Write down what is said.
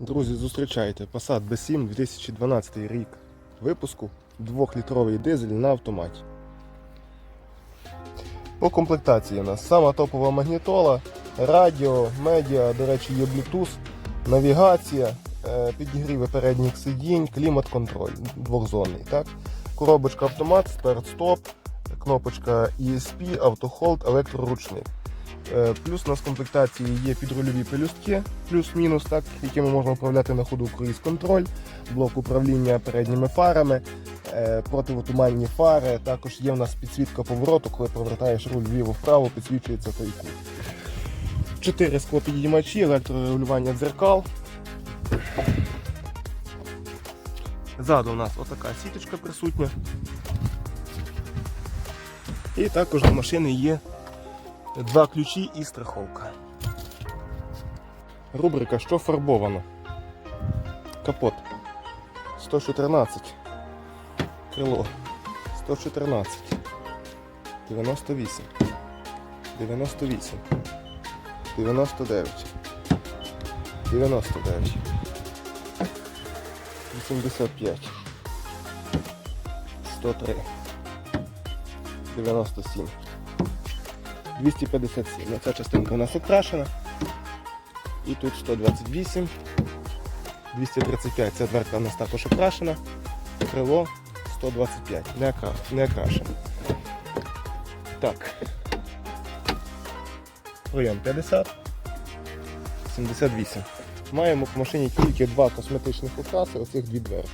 Друзі, зустрічайте Passat B7 2012 рік випуску 2-літровий дизель на автоматі. По комплектації у нас сама топова магнітола, радіо, медіа, до речі, є Bluetooth, навігація, е, підігріви передніх сидінь, клімат-контроль двохзонний. Так? Коробочка автомат, старт-стоп, кнопочка ESP, автохолд, електроручник. Е, Плюс у нас в комплектації є підрульові пелюстки, плюс-мінус, так, якими можна управляти на ходу круїз контроль, блок управління передніми фарами, е, противотуманні фари. Також є в нас підсвітка повороту, коли повертаєш руль вліво-вправо, підсвічується той кут. Чотири склопідіймачі, електрорегулювання дзеркал. Ззаду у нас отака сіточка присутня. І також до машини є Два ключі і страховка. Рубрика Що фарбовано? Капот 114. Крило 114. 98. 98. 99. 99. 85. 103. 97. 257. Ця частинка у нас окрашена. І тут 128. 235. Ця дверка у нас також окрашена. Крило 125. Не, окра... не окрашена. Так. Прийом 50. 78. Маємо по машині тільки два косметичних окраси, оцих дві дверки.